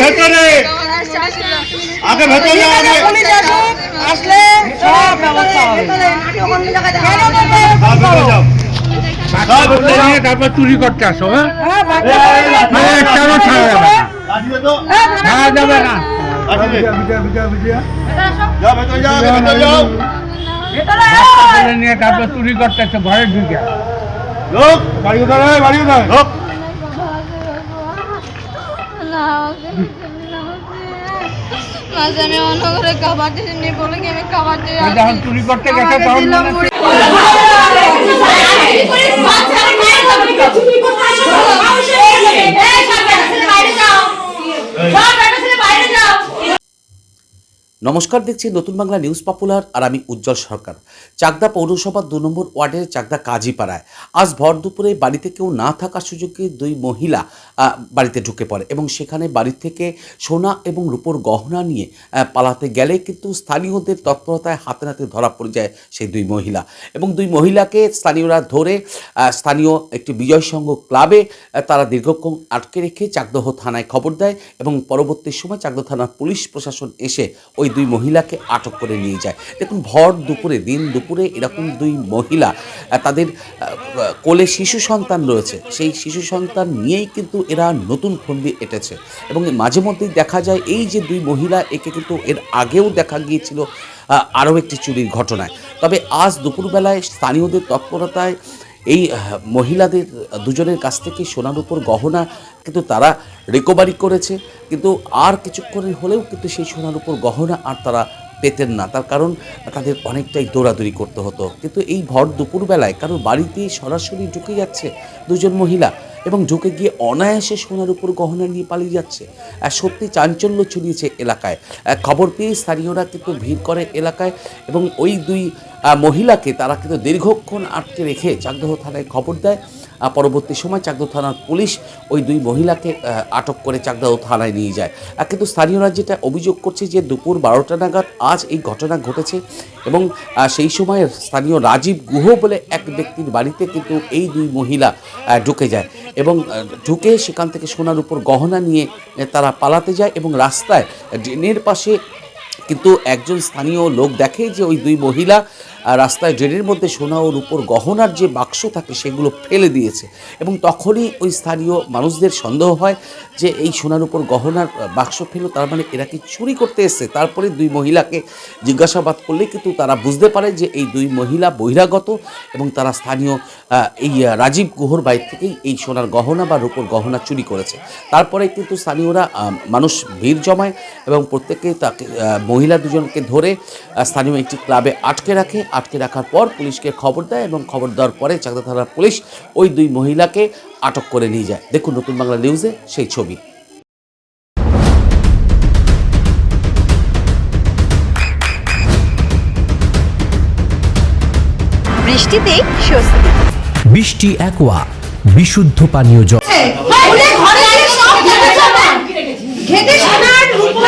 ভেতরে আগে ভেতরে আগে আসলে সব ব্যবস্থা হবে তারপর চুরি করতে আসো হ্যাঁ হ্যাঁ, ছাড়া যাবে না। হ্যাঁ, ছাড়া যাবে নিয়ে তারপর চুরি করতে আসো ঘরে ঢুকে লোক বাড়ি কোথায় বাড়ি কোথায় মাঝে অন্য করে খাবার নিয়ে বলে কি আমি খাবার দিয়ে যখন চুরি করতে গেছে নমস্কার, দেখছি নতুন বাংলা নিউজ পপুলার আর আমি উজ্জ্বল সরকার। চাকদা পৌরসভার দু নম্বর ওয়ার্ডের চাকদা কাজীপাড়ায়। আজ ভর দুপুরে বাড়িতে কেউ না থাকার সুযোগে দুই মহিলা বাড়িতে ঢুকে পড়ে এবং সেখানে বাড়ি থেকে সোনা এবং রূপোর গহনা নিয়ে পালাতে গেলে কিন্তু স্থানীয়দের তৎপরতায় হাতে নাতে ধরা পড়ে যায় সেই দুই মহিলা। এবং দুই মহিলাকে স্থানীয়রা ধরে স্থানীয় একটি বিজয় সংঘ ক্লাবে তারা দীর্ঘক্ষণ আটকে রেখে চাকদহ থানায় খবর দেয় এবং পরবর্তী সময় চাকদহ থানার পুলিশ প্রশাসন এসে ওই দুই মহিলাকে আটক করে নিয়ে যায়। দেখুন, ভর দুপুরে, দিন দুপুরে এরকম দুই মহিলা তাদের কোলে শিশু সন্তান রয়েছে। সেই শিশু সন্তান নিয়েই কিন্তু এরা নতুন ফন্দি এঁটেছে। এবং মাঝে মধ্যেই দেখা যায়, এই যে দুই মহিলা, একে কিন্তু এর আগেও দেখা গিয়েছিল আরও একটি চুরির ঘটনায়। তবে আজ দুপুরবেলায় স্থানীয়দের তৎপরতায় এই মহিলাদের দুজনের কাছ থেকে সোনার উপর গহনা কিন্তু তারা রিকভারি করেছে, কিন্তু আর কিছুক্ষণের হলেও কিন্তু সেই সোনার উপর গহনা আর তারা পেতেন না। তার কারণ তাদের অনেকটাই দৌড়াদৌড়ি করতে হতো। কিন্তু এই ভর দুপুরবেলায় কারণ বাড়িতে সরাসরি ঢুকে যাচ্ছে দুজন মহিলা। এবং ঝুঁকে গিয়ে অনায়াসে সোনার উপর গহনা নিয়ে পালিয়ে যাচ্ছে। আর সত্যি চাঞ্চল্য ছড়িয়েছে এলাকায়। খবর পেয়ে স্থানীয়রা কিন্তু ভিড় করে এলাকায় এবং ওই দুই মহিলাকে তারা কিন্তু দীর্ঘক্ষণ আটকে রেখে চাকদহ থানায় খবর দেয়। পরবর্তী সময় চাকদহ থানার পুলিশ ওই দুই মহিলাকে আটক করে চাকদহ থানায় নিয়ে যায়। কিন্তু স্থানীয়রা যেটা অভিযোগ করছে যে দুপুর বারোটা নাগাদ আজ এই ঘটনা ঘটেছে এবং সেই সময় স্থানীয় রাজীব গুহ বলে এক ব্যক্তির বাড়িতে কিন্তু এই দুই মহিলা ঢুকে যায় এবং ঢুকে সেখান থেকে সোনার উপর গহনা নিয়ে তারা পালাতে যায় এবং রাস্তায় ড্রেনের পাশে কিন্তু একজন স্থানীয় লোক দেখে যে ওই দুই মহিলা রাস্তায় ড্রেনের মধ্যে সোনা ও রূপোর গহনার যে বাক্স থাকে সেগুলো ফেলে দিয়েছে। এবং তখনই ওই স্থানীয় মানুষদের সন্দেহ হয় যে এই সোনার উপর গহনার বাক্স ফেলো, তার মানে এরা কি চুরি করতে এসছে? তারপরে দুই মহিলাকে জিজ্ঞাসাবাদ করলে কিন্তু তারা বুঝতে পারে যে এই দুই মহিলা বহিরাগত এবং তারা স্থানীয় এই রাজীব গুহর বাড়ি থেকেই এই সোনার গহনা বা রূপোর গহনা চুরি করেছে। তারপরে কিন্তু স্থানীয়রা মানুষ ভিড় জমায় এবং প্রত্যেকে তাকে মহিলা দুজনকে ধরে স্থানীয় একটি ক্লাবে আটকে রাখে আটকে রাখার পর পুলিশকে খবর দেয় এবং খবর দেওয়ার পরে চাকদা থানার পুলিশ ওই দুই মহিলাকে আটক করে নিয়ে যায়। দেখুন নতুন বাংলা নিউজে সেই ছবি। বৃষ্টিতে স্বস্তি। বৃষ্টি অ্যাকোয়া বিশুদ্ধ পানীয় জল। ঘরে ঘরে সব ঘেটে সোনা ঘেটে সোনার রূপোর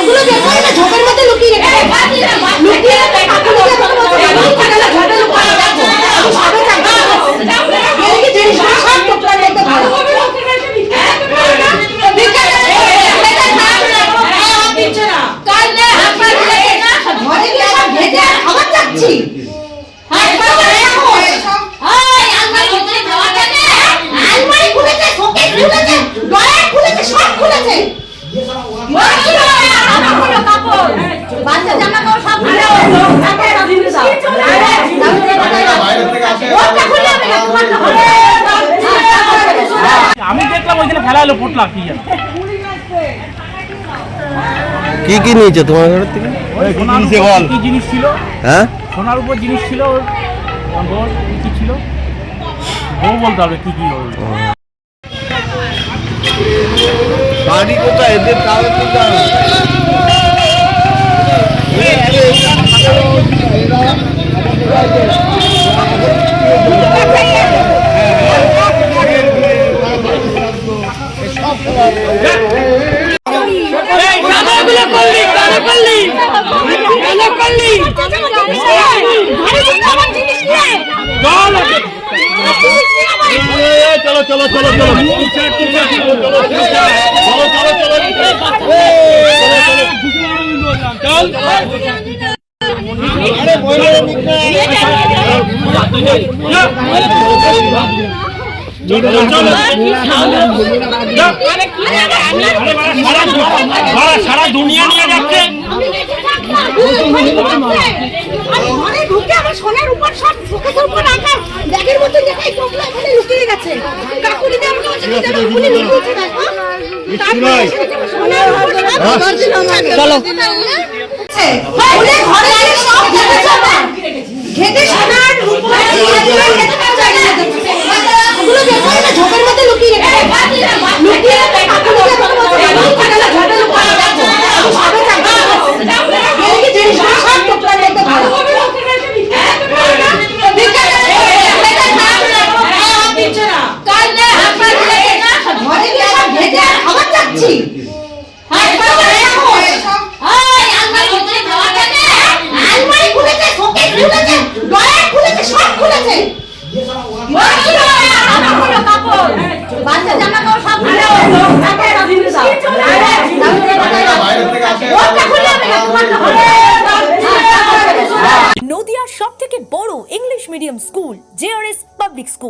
ওগুলো দেখো না ঝোপের মধ্যে লুকিয়ে রেখেছে লুকিয়ে রেখে ঠাকুর সব টুকরা দেখতে ভালো ঘরে গিয়ে সব ঘেটে আর খাবার চাচ্ছি আলমারি খুলেছে শোকেস খুলেছে ডয়ার খুলেছে সব খুলেছে বাচ্চা জামা কাপড় সব খুলে ওটা খুলে হবে না তোমার হবে আমি দেখলাম ওইখানে ফেলা হলো ফুটলা কি জানি কি কি নিয়েছে তোমার ঘর থেকে সোনার উপর কি জিনিস ছিল হ্যাঁ সোনার উপর জিনিস ছিল ওর ওর কি কি ছিল বউ বলতে হবে কি কি ওর বাড়ি কোথায় এদের কাগজ তুলতে হবে সারা দুনিয়া নিয়ে যাচ্ছে চলো। ঘরে ঘরে সব ঘেটে সোনার উপর খেতে পারছে না ওগুলো দেখো না ঝোপের মধ্যে লুকিয়ে রেখেছে লুকিয়ে রেখে কাকুরিতে আমাকে বলছে এমন করে না ঝোপে লুকিয়ে রাখো আমি সবে চাকরি এই জিনিসগুলো সব টোপলা দেখতে ভালো বাচ্চা জামা কাপড় সব খুলে ওটা খুলে আমি তোমার নদিয়ার সব থেকে বড় English medium school JRS public